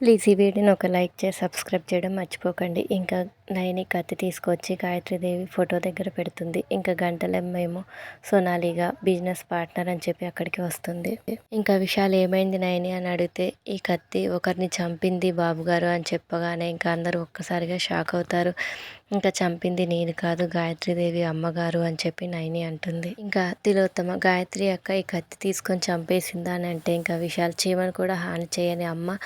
Please ఈ వీడియోని ఒక లైక్ చేసి సబ్స్క్రైబ్ చేయడం మర్చిపోకండి. ఇంకా నయని కత్తి తీసుకొచ్చి గాయత్రీదేవి ఫోటో దగ్గర పెడుతుంది. ఇంకా గంటలమ్మేమో సోనాలిగా బిజినెస్ పార్ట్నర్ అని చెప్పి అక్కడికి వస్తుంది. ఇంకా విషయాలు ఏమైంది నయని అని అడిగితే ఈ కత్తి ఒకరిని చంపింది బాబుగారు అని చెప్పగానే ఇంకా అందరూ ఒక్కసారిగా షాక్ అవుతారు. ఇంకా చంపింది నేను కాదు గాయత్రీదేవి అమ్మగారు అని చెప్పి నైని అంటుంది. ఇంకా తిలోత్తమ గాయత్రి అక్క ఈ కత్తి తీసుకొని చంపేసిందా అని అంటే ఇంకా విషయాలు చీమను కూడా హాని చేయని అమ్మ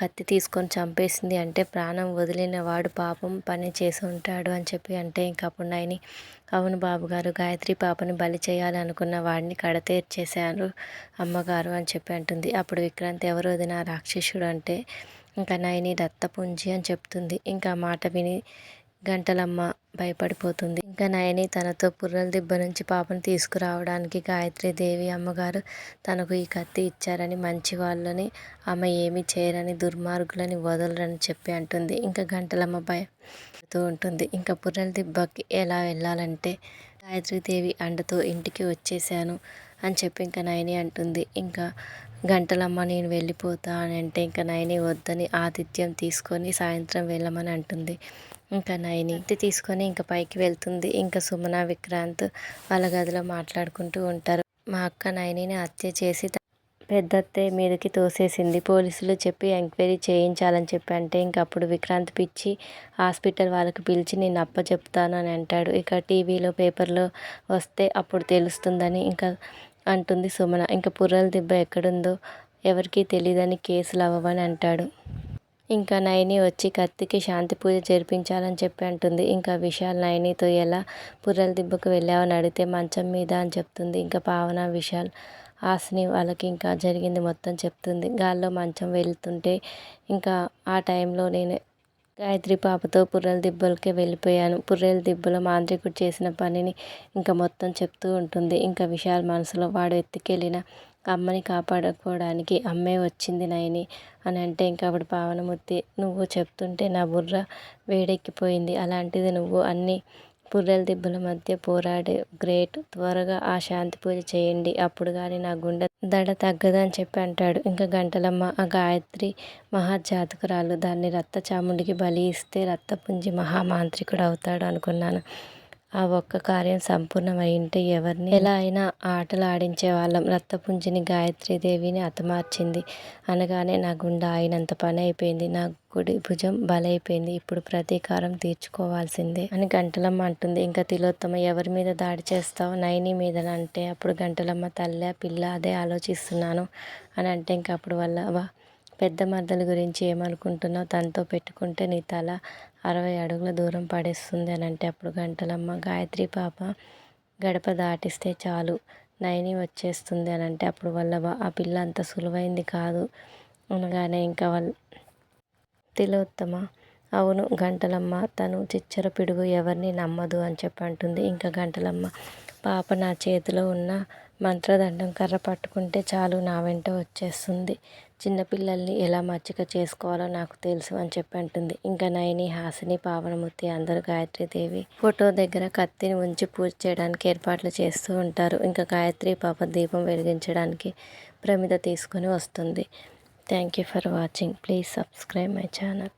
కత్తి తీసుకొని చంపేసింది అంటే ప్రాణం వదిలిన వాడు పాపం పని చేసి ఉంటాడు అని చెప్పి అంటే ఇంకా అప్పుడు అవును బాబుగారు గాయత్రి పాపని బలి చేయాలనుకున్న వాడిని కడతేర్చేశారు అమ్మగారు అని చెప్పి అంటుంది. అప్పుడు విక్రాంత్ ఎవరు వదిన రాక్షసుడు అంటే ఇంకా నైని దత్తపుంజి అని చెప్తుంది. ఇంకా మాట విని గంటలమ్మ భయపడిపోతుంది. ఇంకా నయని తనతో పుర్రల దిబ్బ నుంచి పాపను తీసుకురావడానికి గాయత్రీదేవి అమ్మగారు తనకు ఈ కత్తి ఇచ్చారని మంచి వాళ్ళని ఆమె ఏమి చేయరని దుర్మార్గులని వదలరని చెప్పి అంటుంది. ఇంకా గంటలమ్మ భయపడుతూ ఉంటుంది. ఇంకా పుర్రల దిబ్బకి ఎలా వెళ్ళాలంటే గాయత్రీదేవి అండతో ఇంటికి వచ్చేసాను అని చెప్పి ఇంకా నయని అంటుంది. ఇంకా గంటలమ్మ నేను వెళ్ళిపోతా అని అంటే ఇంకా నయని వద్దని ఆతిథ్యం తీసుకొని సాయంత్రం వెళ్ళమని అంటుంది. ఇంకా నయని ఇంటి తీసుకొని ఇంకా పైకి వెళ్తుంది. ఇంకా సుమన విక్రాంత్ వాళ్ళ గదిలో మాట్లాడుకుంటూ ఉంటారు. మా అక్క నయనిని హత్య చేసి పెద్దత్తే మీదకి తోసేసింది. పోలీసులు చెప్పి ఎంక్వైరీ చేయించాలని చెప్పి అంటే ఇంక అప్పుడు విక్రాంత్ పిచ్చి హాస్పిటల్ వాళ్ళకి పిలిచి నేను అప్ప చెప్తాను అని అంటాడు. ఇక టీవీలో పేపర్లో వస్తే అప్పుడు తెలుస్తుందని ఇంకా అంటుంది సుమన. ఇంకా పుర్రల దెబ్బ ఎక్కడుందో ఎవరికీ తెలియదని కేసులు అవ్వవని అంటాడు. ఇంకా నయని వచ్చి కత్తికి శాంతి పూజ జరిపించాలని చెప్పి అంటుంది. ఇంకా విశాల్ నయనితో ఎలా పుర్రల దిబ్బకు వెళ్ళావని అడిగితే మంచం మీద అని చెప్తుంది. ఇంకా పావన విశాల్ ఆశని వాళ్ళకి ఇంకా జరిగింది మొత్తం చెప్తుంది. గాల్లో మంచం వెళ్తుంటే ఇంకా ఆ టైంలో నేను గాయత్రి పాపతో పుర్రెల దిబ్బలకే వెళ్ళిపోయాను. పుర్రెల దిబ్బలో మాంత్రికుడు చేసిన పనిని ఇంకా మొత్తం చెప్తూ ఉంటుంది. ఇంకా విశాల్ మనసులో వాడు ఎత్తుకెళ్ళిన అమ్మని కాపాడుకోవడానికి అమ్మే వచ్చింది నయని అని అంటే ఇంకా అప్పుడు పావనమూర్తి నువ్వు చెప్తుంటే నా బుర్ర వేడెక్కిపోయింది. అలాంటిది నువ్వు అన్ని పుర్రెల దిబ్బల మధ్య పోరాడే గ్రేట్ త్వరగా ఆ శాంతి పూజ చేయండి అప్పుడు కానీ నా గుండె దడ తగ్గదని చెప్పి అంటాడు. ఇంకా గంటలమ్మ ఆ గాయత్రి మహాజాతకురాలు దాన్ని రక్త చాముండికి బలి ఇస్తే రక్తపుంజి మహామాంత్రికుడు అవుతాడు అనుకున్నాను. ఆ ఒక్క కార్యం సంపూర్ణమైంటే ఎవరిని ఎలా అయినా ఆటలు ఆడించే వాళ్ళం. రక్తపుంజిని గాయత్రీదేవిని హతమార్చింది. అనగానే నా గుండె అయినంత పని అయిపోయింది. నా కుడి భుజం బలైపోయింది. ఇప్పుడు ప్రతీకారం తీర్చుకోవాల్సిందే అని గంటలమ్మ అంటుంది. ఇంకా తిలోత్తమ ఎవరి మీద దాడి చేస్తావు? నైని మీద అంటే అప్పుడు గంటలమ్మ తల్లె పిల్ల అదే ఆలోచిస్తున్నాను అని అంటే ఇంకా అప్పుడు వల్ల పెద్ద మరదల గురించి ఏమనుకుంటున్నావు? తనతో పెట్టుకుంటే నీ తల అరవై అడుగుల దూరం పడేస్తుంది అని అంటే అప్పుడు గంటలమ్మ గాయత్రి పాప గడప దాటిస్తే చాలు నయని వచ్చేస్తుంది అని అంటే అప్పుడు వల్ల ఆ పిల్ల అంత సులువైంది కాదు అనగానే ఇంకా వాళ్ళ తిలోత్తమ అవును గంటలమ్మ తను చిచ్చర పిడుగు ఎవరిని నమ్మదు అని చెప్పి అంటుంది. ఇంకా గంటలమ్మ పాప నా చేతిలో ఉన్న మంత్రదండం కర్ర పట్టుకుంటే చాలు నా వెంట వచ్చేస్తుంది. చిన్నపిల్లల్ని ఎలా మచ్చిక చేసుకోవాలో నాకు తెలుసు అని చెప్పి అంటుంది. ఇంకా నయని హాసిని పావనమూర్తి అందరూ గాయత్రీదేవి ఫోటో దగ్గర కత్తిని ఉంచి పూజ చేయడానికి ఏర్పాట్లు చేస్తూ ఉంటారు. ఇంకా గాయత్రి పాప దీపం వెలిగించడానికి ప్రమిద తీసుకొని వస్తుంది. Thank you for watching please subscribe my channel